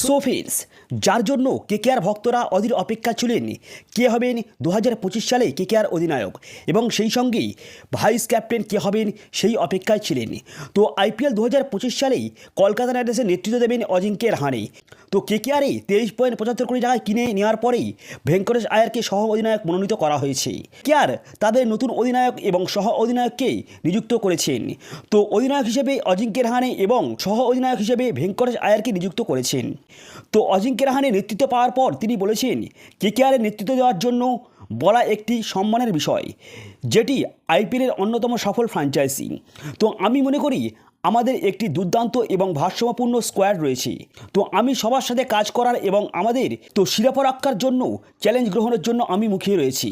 সোফিলস যার জন্য কেকেআর ভক্তরা অধীর অপেক্ষা ছিলেন, কে হবেন দু হাজার পঁচিশ সালে কেকেআর অধিনায়ক এবং সেই সঙ্গেই ভাইস ক্যাপ্টেন কে হবেন সেই অপেক্ষায় ছিলেন। তো আইপিএল দু হাজার পঁচিশ সালেই কলকাতা নাইট রাইডার্সের নেতৃত্ব দেবেন অজিঙ্ক্য রাহানে। তো কেকেআরে তেইশ পয়েন্ট পঁচাত্তর কোটি টাকা কিনে নেওয়ার পরেই ভেঙ্কটেশ আয়ারকে সহ অধিনায়ক মনোনীত করা হয়েছে। কেআর তাদের নতুন অধিনায়ক এবং সহ অধিনায়ককে নিযুক্ত করেছেন। তো অধিনায়ক হিসেবে অজিঙ্ক্য রাহানে এবং সহ অধিনায়ক হিসেবে ভেঙ্কটেশ আয়ারকে নিযুক্ত করেছেন। তো অজিঙ্ক্য রাহানের নেতৃত্ব পাওয়ার পর তিনি বলেছেন, কেকেআরের নেতৃত্ব দেওয়ার জন্য বলা একটি সম্মানের বিষয়, যেটি আইপিএলের অন্যতম সফল ফ্র্যাঞ্চাইজি তো আমি মনে করি আমাদের একটি দুর্দান্ত এবং ভারসাম্যপূর্ণ স্কোয়াড রয়েছে। তো আমি সবার সাথে কাজ করার এবং আমাদের তো শিরাপা রক্ষার জন্য চ্যালেঞ্জ গ্রহণের জন্য আমি মুখিয়ে রয়েছি।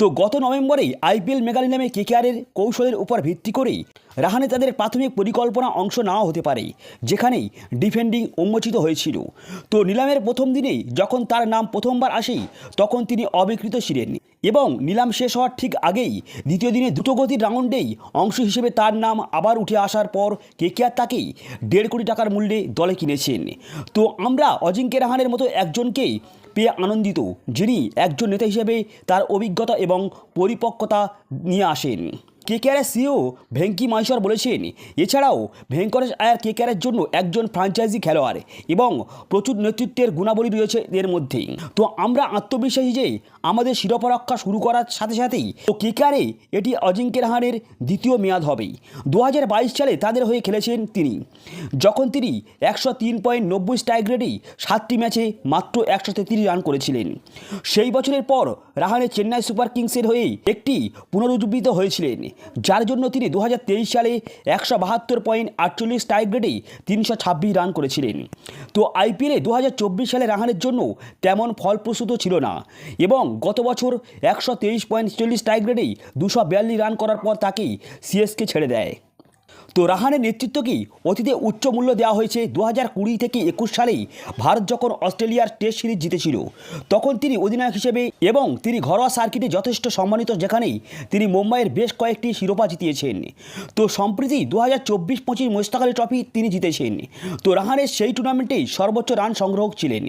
তো গত নভেম্বরেই আইপিএল মেগালি নামে কেকেআরের কৌশলের উপর ভিত্তি করেই রাহানে তাদের প্রাথমিক পরিকল্পনা অংশ নাও হতে পারে, যেখানেই ডিফেন্ডিং উন্মোচিত হয়েছিল। তো নিলামের প্রথম দিনেই যখন তার নাম প্রথমবার আসেই তখন তিনি অবিকৃত ছিলেন। এবং নিলাম শেষ হওয়ার ঠিক আগেই দ্বিতীয় দিনে দ্রুতগতির রাউন্ডেই অংশ হিসেবে তার নাম আবার উঠে আসার পর কেকেআর তাকেই দেড় কোটি টাকার মূল্যে দলে কিনেছেন। তো আমরা অজিঙ্ক্য রাহানের মতো একজনকেই পেয়ে আনন্দিত, যিনি একজন নেতা হিসেবে তার অভিজ্ঞতা এবং পরিপক্কতা নিয়ে আসেন। কেকেআরের সিও ভেঙ্কি মাইশর বলেছেন, এছাড়াও ভেঙ্কটেশ আয়ার কেকেআরের জন্য একজন ফ্রাঞ্চাইজি খেলোয়াড় এবং প্রচুর নেতৃত্বের গুণাবলী রয়েছে এর মধ্যে তো আমরা আত্মবিশ্বাসী যে আমাদের শিরোপরক্ষা শুরু করার সাথে সাথেই, তো কেকেআরে এটি অজিঙ্ক্য রাহানের দ্বিতীয় মেয়াদ হবে দু সালে তাদের হয়ে খেলেছেন তিনি। যখন তিনি একশো তিন পয়েন্ট নব্বই স্ট্রাইক রেটেই সাতটি ম্যাচে মাত্র একশো তেত্রিশ রান করেছিলেন। সেই বছরের পর রাহানে চেন্নাই সুপার কিংসের হয়েই একটি পুনরুজ্জীবিত হয়েছিলেন। যার জন্য তিনি দু হাজার তেইশ সালে একশো বাহাত্তর পয়েন্ট আটচল্লিশ টাইগ্রেডেই তিনশো ছাব্বিশ রান করেছিলেন। তো আইপিএলে দু হাজার চব্বিশ সালে রাহানের জন্য তেমন ফলপ্রসূত ছিল না এবং গত বছর একশো তেইশ পয়েন্ট চল্লিশ টাইগ্রেডেই দুশো বিয়াল্লিশ রান করার পর তাকেই সিএসকে ছেড়ে দেয়। তো রাহানের নেতৃত্বকেই অতীতে উচ্চ মূল্য দেওয়া হয়েছে দু হাজার কুড়ি থেকে একুশ সালেই ভারত যখন অস্ট্রেলিয়ার টেস্ট সিরিজ জিতেছিল, তখন তিনি অধিনায়ক হিসেবে এবং তিনি ঘরোয়া সার্কিটে যথেষ্ট সম্মানিত যেখানেই তিনি মুম্বাইয়ের বেশ কয়েকটি শিরোপা জিতিয়েছেন। তো সম্প্রতি দু হাজার চব্বিশ পঁচিশ মোস্তাক আলী ট্রফি তিনি জিতেছেন। তো রাহানের সেই টুর্নামেন্টেই সর্বোচ্চ রান সংগ্রহ ছিলেন।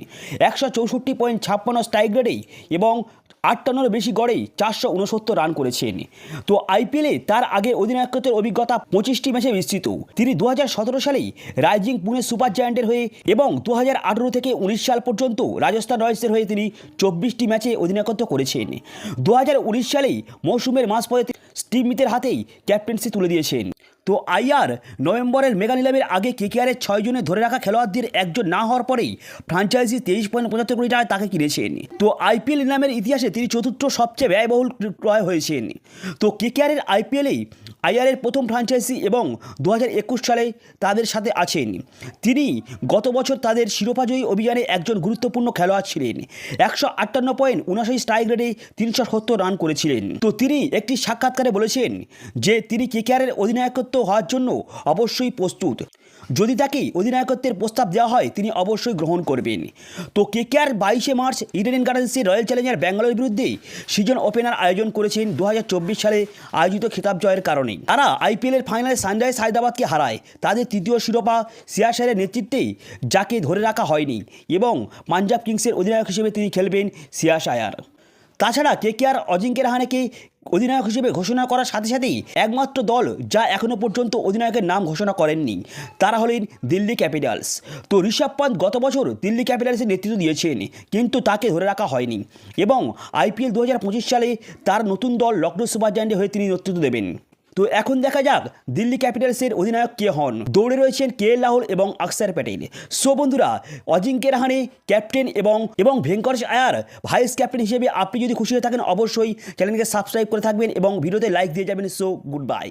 একশো চৌষট্টি পয়েন্ট ছাপ্পান্ন স্ট্রাইক রেটেই এবং আটান্নর বেশি গড়েই চারশো উনসত্তর রান করেছেন। তো আইপিএলে তার আগে অধিনায়কত্বের অভিজ্ঞতা পঁচিশটি ম্যাচে বিস্তৃত। তিনি দু হাজার সতেরো সালেই রাইজিং পুনে সুপার জায়ান্টের হয়ে এবং দু হাজার আঠেরো থেকে উনিশ সাল পর্যন্ত রাজস্থান রয়্যালসের হয়ে তিনি চব্বিশটি ম্যাচে অধিনায়কত্ব করেছেন। দু হাজার উনিশ সালেই মৌসুমের মাঝপথে স্টিভ মিতের হাতেই ক্যাপ্টেন্সি তুলে দিয়েছেন। তো আইআর নভেম্বরের মেগা নিলামের আগে কেকেআরের ছয় জনে ধরে রাখা খেলোয়াড়দের একজন না হওয়ার পরেই ফ্রাঞ্চাইজি তেইশ পয়েন্ট পঁচাত্তর কোটি টাকায় তাকে কিনেছেন। তো আইপিএল নিলামের ইতিহাসে তিনি চতুর্থ সবচেয়ে ব্যয়বহুল ক্রয় হয়েছেন। তো কেকেআরের আইপিএলেই আইআরের প্রথম ফ্রাঞ্চাইজি এবং দু একুশ সালে তাদের সাথে আছেন। তিনি গত বছর তাদের শিরোপাজয়ী অভিযানে একজন গুরুত্বপূর্ণ খেলোয়াড় ছিলেন। একশো আটান্ন পয়েন্ট উনআশি স্ট্রাইক রেটে তিনশো সত্তর রান করেছিলেন। তো তিনি একটি সাক্ষাৎকারে বলেছেন যে, তিনি কেকেআরের অধিনায়কত্ব হওয়ার জন্য অবশ্যই প্রস্তুত। যদি তাকে অধিনায়কত্বের প্রস্তাব দেওয়া হয়, তিনি অবশ্যই গ্রহণ করবেন। তো কে কেকেআর বাইশে মার্চ ইডেন গার্ডেন্সে রয়্যাল চ্যালেঞ্জার ব্যাঙ্গালোর বিরুদ্ধে সিজন ওপেনার আয়োজন করেছেন দু হাজার চব্বিশ সালে আয়োজিত খেতাব জয়ের কারণে। তারা আইপিএলের ফাইনালে সানরাইজ হায়দ্রাবাদকে হারায়। তাদের তৃতীয় শিরোপা সিয়াশারের নেতৃত্বেই, যাকে ধরে রাখা হয়নি, এবং পাঞ্জাব কিংসের অধিনায়ক হিসেবে তিনি খেলবেন সিয়াশ আয়ার তাছাড়া কেকেআর অজিঙ্ক্য রাহানেকে অধিনায়ক হিসেবে ঘোষণা করার সাথে সাথেই একমাত্র দল যা এখনও পর্যন্ত অধিনায়কের নাম ঘোষণা করেননি, তারা হলেন দিল্লি ক্যাপিটালস। তো ঋষভ পান্ত গত বছর দিল্লি ক্যাপিটালসের নেতৃত্ব দিয়েছেন, কিন্তু তাকে ধরে রাখা হয়নি এবং আইপিএল দু হাজার পঁচিশ সালে তার নতুন দল লখনৌ সুপার জায়ান্টের হয়ে তিনি নেতৃত্ব দেবেন। তো এখন দেখা যাক দিল্লি ক্যাপিটালসের অধিনায়ক কে হন। দৌড়ে রয়েছেন কে রাহুল এবং অক্ষর প্যাটেল। সো বন্ধুরা অজিঙ্ক্য রাহানে ক্যাপ্টেন এবং এবং ভেঙ্কটেশ আয়ার ভাইস ক্যাপ্টেন হিসেবে আপনি যদি খুশি হয়ে থাকেন, অবশ্যই চ্যানেলকে সাবস্ক্রাইব করে থাকবেন এবং ভিডিওতে লাইক দিয়ে যাবেন। So good bye